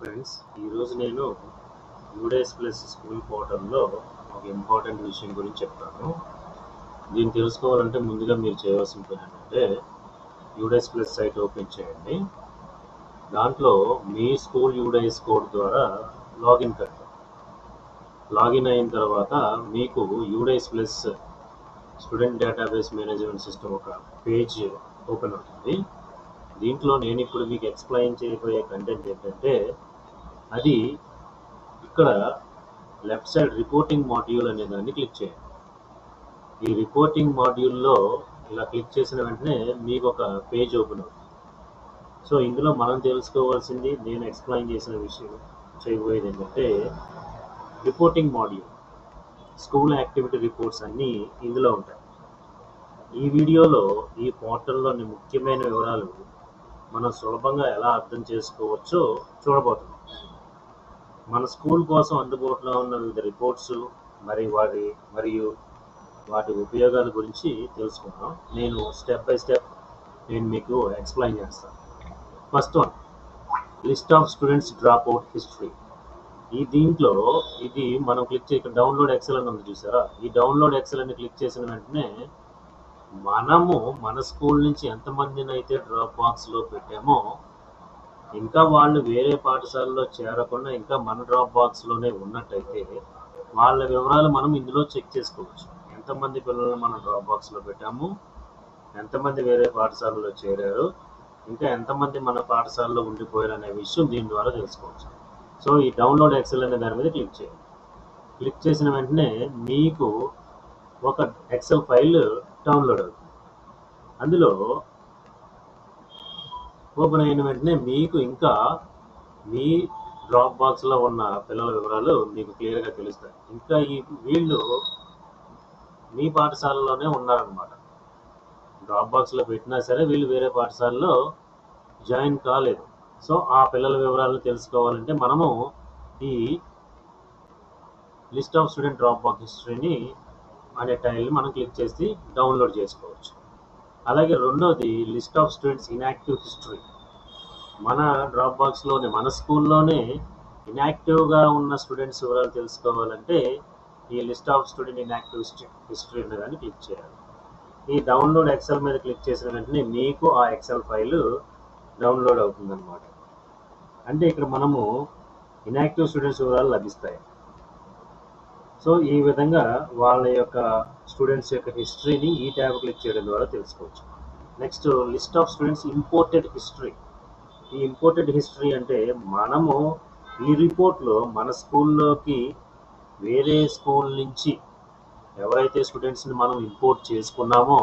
Friends ఈరోజు నేను UDISE plus school పోర్టల్లో ఒక ఇంపార్టెంట్ విషయం గురించి చెప్తాను. దీన్ని తెలుసుకోవాలంటే ముందుగా మీరు చేయవలసిన పని ఏంటంటే యూడేస్ ప్లస్ సైట్ ఓపెన్ చేయండి. దాంట్లో మీ స్కూల్ యూడేస్ కోడ్ ద్వారా లాగిన్ కట్టాలి లాగిన్ అయిన తర్వాత మీకు UDISE plus student database management system ఒక పేజ్ ఓపెన్ అవుతుంది. దీంట్లో నేను ఇప్పుడు మీకు ఎక్స్ప్లెయిన్ చేయబోయే కంటెంట్ ఏంటంటే అది ఇక్కడ లెఫ్ట్ సైడ్ రిపోర్టింగ్ మాడ్యూల్ అనే దాన్ని క్లిక్ చేయండి. ఈ రిపోర్టింగ్ మాడ్యూల్లో ఇలా క్లిక్ చేసిన వెంటనే మీకు ఒక పేజ్ ఓపెన్ అవుతుంది. సో ఇందులో మనం తెలుసుకోవాల్సింది నేను ఎక్స్ప్లెయిన్ చేసిన విషయం చేయబోయేది ఏంటంటే reporting module school activity reports అన్నీ ఇందులో ఉంటాయి. ఈ వీడియోలో ఈ పోర్టల్లోని ముఖ్యమైన వివరాలు మనం సులభంగా ఎలా అర్థం చేసుకోవచ్చో చూడబోతున్నాం. మన స్కూల్ కోసం అందుబాటులో ఉన్న వివిధ రిపోర్ట్స్ మరి వాటి మరియు వాటి ఉపయోగాల గురించి తెలుసుకుందాం. నేను స్టెప్ బై స్టెప్ నేను మీకు ఎక్స్ప్లెయిన్ చేస్తాను. First one list of students drop out history. ఈ దీంట్లో ఇది మనం క్లిక్ చేయ డౌన్లోడ్ ఎక్సెల్ అని ఉంది చూసారా? ఈ డౌన్లోడ్ ఎక్సెల్ అని క్లిక్ చేసిన వెంటనే మనము మన స్కూల్ నుంచి ఎంతమందిని అయితే డ్రాప్ బాక్స్లో పెట్టామో ఇంకా వాళ్ళు వేరే పాఠశాలలో చేరకుండా ఇంకా మన డ్రాప్ బాక్స్లోనే ఉన్నట్టయితే వాళ్ళ వివరాలు మనం ఇందులో చెక్ చేసుకోవచ్చు. ఎంతమంది పిల్లల్ని మనం డ్రాప్ బాక్స్లో పెట్టాము? ఎంతమంది వేరే పాఠశాలలో చేరారు? ఇంకా ఎంతమంది మన పాఠశాలలో ఉండిపోయారు అనే విషయం దీని ద్వారా తెలుసుకోవచ్చు. సో ఈ డౌన్లోడ్ ఎక్సెల్ అనే దాని మీద క్లిక్ చేయండి. క్లిక్ చేసిన వెంటనే మీకు ఒక ఎక్సెల్ ఫైల్ డౌన్లోడ్ అవుతుంది. అందులో ఓపెన్ అయిన వెంటనే మీకు ఇంకా మీ డ్రాప్ బాక్స్లో ఉన్న పిల్లల వివరాలు మీకు క్లియర్గా తెలుస్తాయి. ఇంకా ఈ వీళ్ళు మీ పాఠశాలలోనే ఉన్నారనమాట డ్రాప్ బాక్స్లో పెట్టినా సరే వీళ్ళు వేరే పాఠశాలలో జాయిన్ కాలేదు. సో ఆ పిల్లల వివరాలు తెలుసుకోవాలంటే మనము ఈ list of student drop box హిస్టరీని అనే టైల్ని మనం క్లిక్ చేసి డౌన్లోడ్ చేసుకోవచ్చు. అలాగే రెండోది list of students inactive history. మన డ్రాప్ బాక్స్లోనే మన స్కూల్లోనే ఇన్యాక్టివ్గా ఉన్న స్టూడెంట్స్ వివరాలు తెలుసుకోవాలంటే ఈ list of student inactive history అనే దాన్ని క్లిక్ చేయాలి. ఈ డౌన్లోడ్ ఎక్సెల్ మీద క్లిక్ చేసిన వెంటనే మీకు ఆ ఎక్సెల్ ఫైల్ డౌన్లోడ్ అవుతుందన్నమాట. అంటే ఇక్కడ మనము ఇన్యాక్టివ్ స్టూడెంట్స్ వివరాలు లభిస్తాయి. సో ఈ విధంగా వాళ్ళ యొక్క స్టూడెంట్స్ యొక్క హిస్టరీని ఈ ట్యాబ్ క్లిక్ చేయడం ద్వారా తెలుసుకోవచ్చు. Next list of students imported history. ఈ ఇంపోర్టెడ్ హిస్టరీ అంటే మనము ఈ రిపోర్ట్లో మన స్కూల్లోకి వేరే స్కూల్ నుంచి ఎవరైతే స్టూడెంట్స్ని మనం ఇంపోర్ట్ చేసుకున్నామో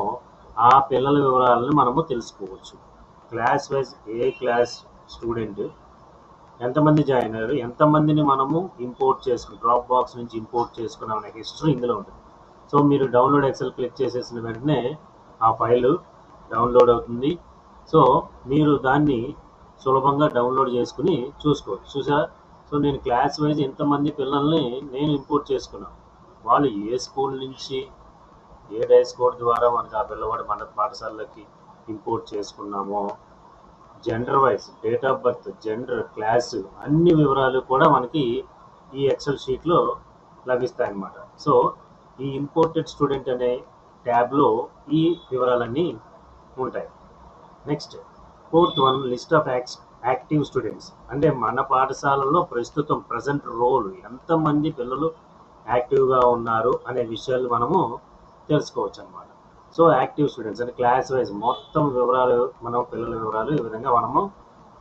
ఆ పిల్లల వివరాలను మనము తెలుసుకోవచ్చు. క్లాస్ వైజ్ ఏ క్లాస్ స్టూడెంట్ ఎంతమంది జాయిన్ అయ్యారు? ఎంతమందిని మనము ఇంపోర్ట్ చేసుకుని డ్రాప్ బాక్స్ నుంచి ఇంపోర్ట్ చేసుకున్నాం అనే హిస్టరీ ఇందులో ఉంటుంది. సో మీరు డౌన్లోడ్ ఎక్సెల్ క్లిక్ చేసేసిన వెంటనే ఆ ఫైల్ డౌన్లోడ్ అవుతుంది. సో మీరు దాన్ని సులభంగా డౌన్లోడ్ చేసుకుని చూసుకోవచ్చు. చూసా సో నేను క్లాస్ వైజ్ ఎంతమంది పిల్లల్ని నేను ఇంపోర్ట్ చేసుకున్నాను. వాళ్ళు ఏ స్కూల్ నుంచి ఏ డైస్ కోడ్ ద్వారా మనకి ఆ పిల్లవాడు మన పాఠశాలలకి ఇంపోర్ట్ చేసుకున్నామో gender wise date of birth gender class అన్ని వివరాలు కూడా మనకి ఈ ఎక్సెల్ షీట్లో లభిస్తాయి అన్నమాట సో ఈ ఇంపోర్టెడ్ స్టూడెంట్ అనే ట్యాబ్లో ఈ వివరాలన్నీ ఉంటాయి. Next fourth one list of axe active students అంటే మన పాఠశాలలో ప్రస్తుతం ప్రజెంట్ రోల్ ఎంతమంది పిల్లలు యాక్టివ్గా ఉన్నారు అనే విషయాలు మనము తెలుసుకోవచ్చు అనమాట సో యాక్టివ్ స్టూడెంట్స్ అంటే క్లాస్ వైజ్ మొత్తం వివరాలు మనం పిల్లల వివరాలు ఈ విధంగా మనము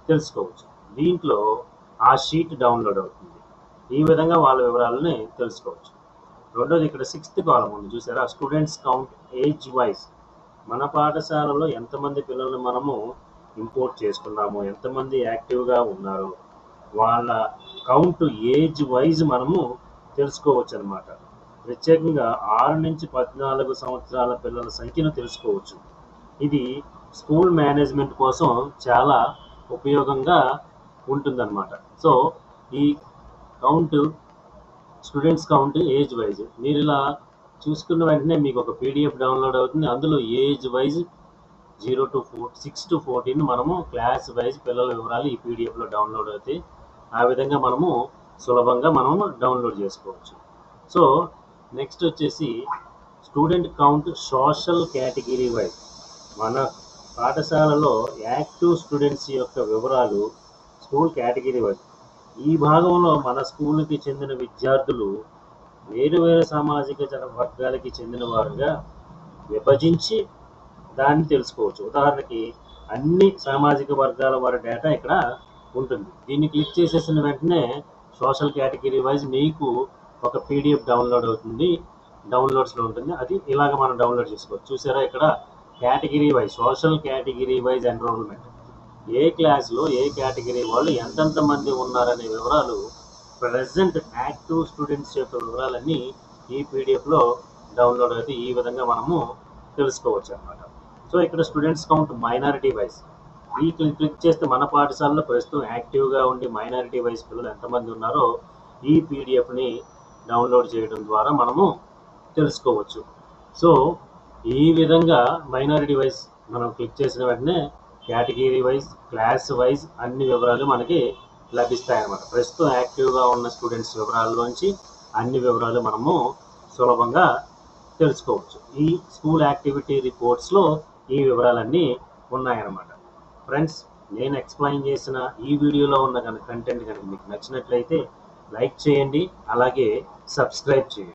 తెలుసుకోవచ్చు. దీంట్లో ఆ షీట్ డౌన్లోడ్ అవుతుంది. ఈ విధంగా వాళ్ళ వివరాలని తెలుసుకోవచ్చు. రెండోది ఇక్కడ సిక్స్త్ కాలం ఉంది. చూసారా? Students count age wise. మన పాఠశాలలో ఎంతమంది పిల్లల్ని మనము ఇంపోర్ట్ చేసుకున్నాము? ఎంతమంది యాక్టివ్గా ఉన్నారు? వాళ్ళ కౌంట్ ఏజ్ వైజ్ మనము తెలుసుకోవచ్చు అనమాట ప్రత్యేకంగా ఆరు నుంచి పద్నాలుగు సంవత్సరాల పిల్లల సంఖ్యను తెలుసుకోవచ్చు. ఇది స్కూల్ మేనేజ్మెంట్ కోసం చాలా ఉపయోగంగా ఉంటుందన్నమాట. సో ఈ count students count age wise. మీరు ఇలా చూసుకున్న వెంటనే మీకు ఒక పీడిఎఫ్ డౌన్లోడ్ అవుతుంది. అందులో age wise zero to four six to fourteen మనము క్లాస్ వైజ్ పిల్లల వివరాలు ఈ పీడిఎఫ్లో డౌన్లోడ్ అవుతాయి ఆ విధంగా మనము సులభంగా మనము డౌన్లోడ్ చేసుకోవచ్చు. సో నెక్స్ట్ వచ్చేసి student count social category wise మన పాఠశాలలో యాక్టివ్ స్టూడెంట్స్ యొక్క వివరాలు స్కూల్ కేటగిరీ వైజ్ ఈ భాగంలో మన స్కూల్కి చెందిన విద్యార్థులు వేరు వేరు సామాజిక జన వర్గాలకి చెందిన వారుగా విభజించి దాన్ని తెలుసుకోవచ్చు. ఉదాహరణకి అన్ని సామాజిక వర్గాల వారి డేటా ఇక్కడ ఉంటుంది. దీన్ని క్లిక్ చేసేసిన వెంటనే సోషల్ కేటగిరీ వైజ్ మీకు ఒక పీడిఎఫ్ డౌన్లోడ్ అవుతుంది డౌన్లోడ్స్లో ఉంటుంది. అది ఇలాగ మనం డౌన్లోడ్ చేసుకోవచ్చు. చూసారా ఇక్కడ category wise social category wise enrollment. ఏ క్లాస్లో ఏ కేటగిరీ వాళ్ళు ఎంతెంత మంది ఉన్నారనే వివరాలు ప్రజెంట్ యాక్టివ్ స్టూడెంట్స్ యొక్క వివరాలన్నీ ఈ పీడిఎఫ్లో డౌన్లోడ్ అయితే ఈ విధంగా మనము తెలుసుకోవచ్చు అన్నమాట. సో ఇక్కడ స్టూడెంట్స్ కౌంట్ మైనారిటీ వైజ్. ఈ క్లిక్ క్లిక్ చేస్తే మన పాఠశాలలో ప్రస్తుతం యాక్టివ్గా ఉండి మైనారిటీ వైజ్ పిల్లలు ఎంతమంది ఉన్నారో ఈ పీడిఎఫ్ని డౌన్లోడ్ చేయడం ద్వారా మనము తెలుసుకోవచ్చు. సో ఈ విధంగా మైనారిటీ వైజ్ మనం క్లిక్ చేసిన వెంటనే కేటగిరీ వైజ్ క్లాస్ వైజ్ అన్ని వివరాలు మనకి లభిస్తాయి అన్నమాట ప్రస్తుతం యాక్టివ్గా ఉన్న స్టూడెంట్స్ వివరాల్లోంచి అన్ని వివరాలు మనము సులభంగా తెలుసుకోవచ్చు. ఈ స్కూల్ యాక్టివిటీ రిపోర్ట్స్లో ఈ వివరాలన్నీ ఉన్నాయన్నమాట. ఫ్రెండ్స్ నేను ఎక్స్ప్లెయిన్ చేసిన ఈ వీడియోలో ఉన్న కనుక కంటెంట్ కనుక మీకు నచ్చినట్లయితే లైక్ చేయండి అలాగే సబ్స్క్రైబ్ చేయండి.